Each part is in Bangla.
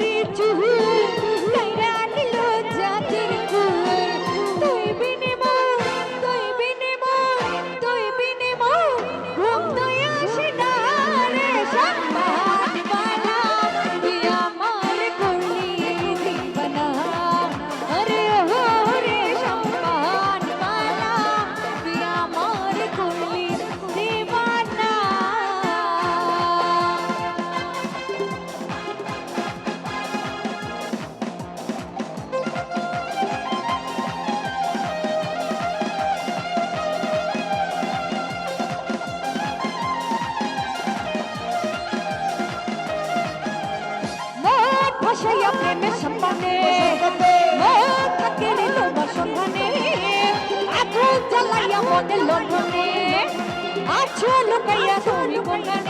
পরিচয় ভাসাইয়া প্রেমের সম্মানে মন থাকে রে তোমার সন্ধানে আগুন জ্বালাইয়া মনে লন্ডনে আছো লুকাইয়া তুমি কোনখানে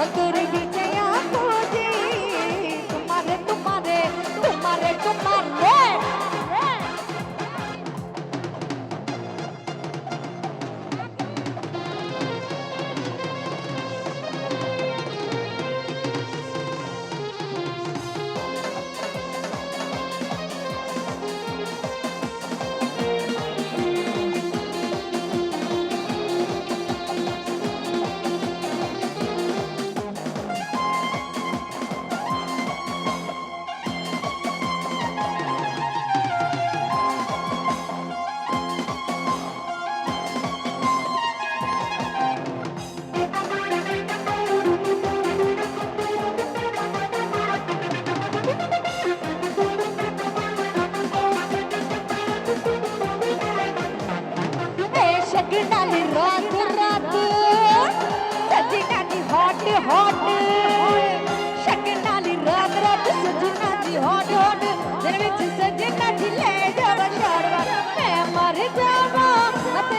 한 걸음 सजना नी रात रात सजना नी हॉट हॉट सजना नी रात रात सजना जी हॉट हॉट तेरे विच सजना जी ले जावा छोड़वा मैं मर जावा मत